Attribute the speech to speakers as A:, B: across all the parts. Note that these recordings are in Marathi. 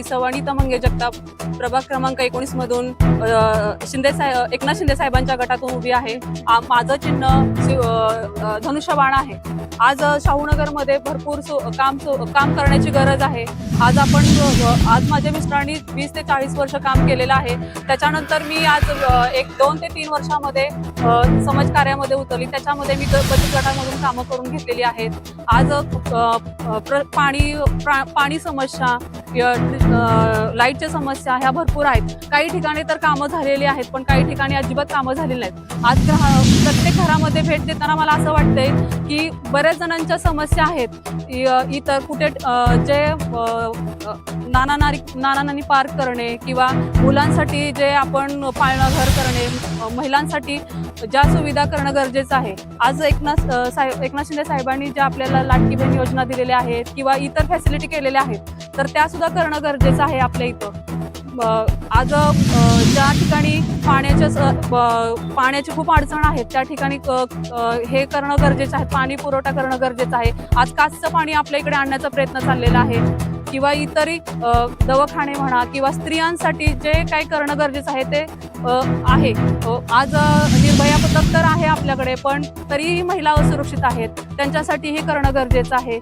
A: वनिता तमंगे जगताप प्रभाग क्रमांक एकोणीस मधून शिंदे साहेब एकनाथ शिंदे साहेबांच्या गटातून उभी आहे. माझं चिन्ह धनुष्यबाण आहे. आज शाहूनगरमध्ये भरपूर सो- काम सो- काम करण्याची गरज आहे. आज आपण आज माझ्या मिस्टरांनी वीस ते चाळीस वर्ष काम केलेलं आहे. त्याच्यानंतर मी आज एक दोन ते तीन वर्षामध्ये समाज कार्यामध्ये उतरली. त्याच्यामध्ये मी बचत गटामधून कामं करून घेतलेली आहेत. आज प्र- पाणी प्रा- पाणी समस्या लाईटच्या समस्या ह्या भरपूर आहेत. काही ठिकाणी तर कामं झालेली आहेत पण काही ठिकाणी अजिबात कामं झालेली नाहीत. आज ग्रह प्रत्येक घरामध्ये भेट देताना मला असं वाटतंय की बऱ्याच जणांच्या समस्या आहेत. इतर कुठे जे नाना नारी नाना नानी पार्क करणे किंवा मुलांसाठी जे आपण पाळणं घर करणे महिलांसाठी ज्या सुविधा करणं गरजेचं आहे. आज एकनाथ साहेब एकनाथ शिंदे साहेबांनी ज्या आपल्याला लाटकी बहीण योजना दिलेल्या आहेत किंवा इतर फॅसिलिटी केलेल्या आहेत तर त्या सुद्धा करणं गरजेचं आहे आपल्या इथं. आज ज्या ठिकाणी पाण्याच्या पाण्याची खूप अडचण आहे त्या ठिकाणी हे करणं गरजेचं आहे पाणी पुरवठा करणं गरजेचं आहे. आज काचचं पाणी आपल्या इकडे आणण्याचा प्रयत्न चाललेला आहे. किंवा इतरही दवाखाने म्हणा किंवा स्त्रियांसाठी जे काही करणं गरजेचं आहे ते आहे. आज निर्भया पथक तर आहे आपल्याकडे पण तरीही महिला असुरक्षित आहेत. त्यांच्यासाठी हे करणं गरजेचं आहे.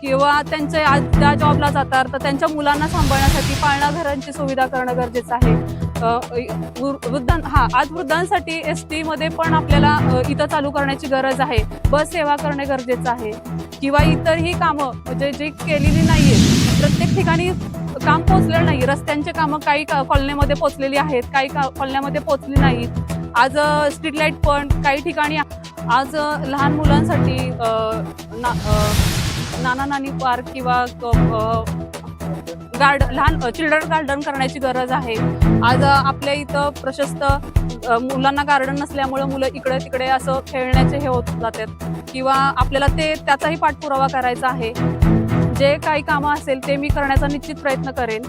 A: किंवा त्यांचे आज त्या जॉबला जातात तर त्यांच्या मुलांना सांभाळण्यासाठी पाळणा घरांची सुविधा करणं गरजेचं आहे. वृ- वृद्धां हा आज वृद्धांसाठी एस टीमध्ये पण आपल्याला इथं चालू करण्याची गरज आहे. बस सेवा करणे गरजेचं आहे. किंवा इतरही कामं म्हणजे जी केलेली नाही आहे प्रत्येक ठिकाणी काम पोचलेलं नाही. रस्त्यांचे कामं काही का- कॉलनीमध्ये पोचलेली आहेत काही का कॉलन्यामध्ये पोचली नाहीत आज स्ट्रीट लाइट पण काही ठिकाणी आज लहान मुलांसाठी ना नाना नानी पार्क किंवा गार्ड लहान चिल्ड्रन गार्डन करण्याची गरज आहे. आज आपल्या इथं प्रशस्त मुलांना गार्डन नसल्यामुळे मुलं इकडे तिकडे असं खेळण्याचे हे होत जातात. किंवा आपल्याला ते त्याचाही पाठपुरावा करायचा आहे. जे काही कामं असेल ते मी करण्याचा निश्चित प्रयत्न करेन.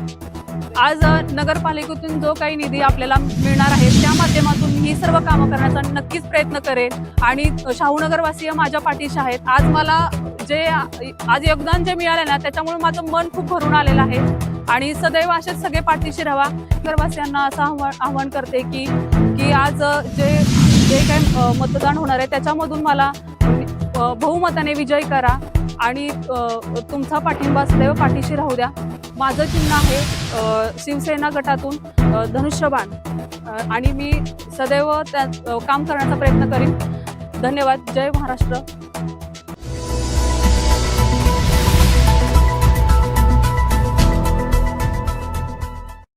A: आज नगरपालिकेतून जो काही निधी आपल्याला मिळणार आहे त्या माध्यमातून ही सर्व कामं करण्याचा नक्कीच प्रयत्न करेन. आणि शाहूनगरवासीय माझ्या पाठीशी आहेत. आज मला जे आज योगदान जे मिळालं ना त्याच्यामुळे माझं मन खूप भरून आलेलं आहे. आणि सदैव असेच सगळे पाठीशी राहा. नगरवासियांना असं आव्हान आव्हान करते की की आज जे जे काही मतदान होणार आहे त्याच्यामधून मला बहुमताने विजय करा. आणि तुमचा पाठिंबा सदैव पाठीशी राहू द्या. माझं चिन्ह आहे शिवसेना गटातून धनुष्यबाण. आणि मी सदैव त्या काम करण्याचा प्रयत्न करीन. धन्यवाद. जय महाराष्ट्र.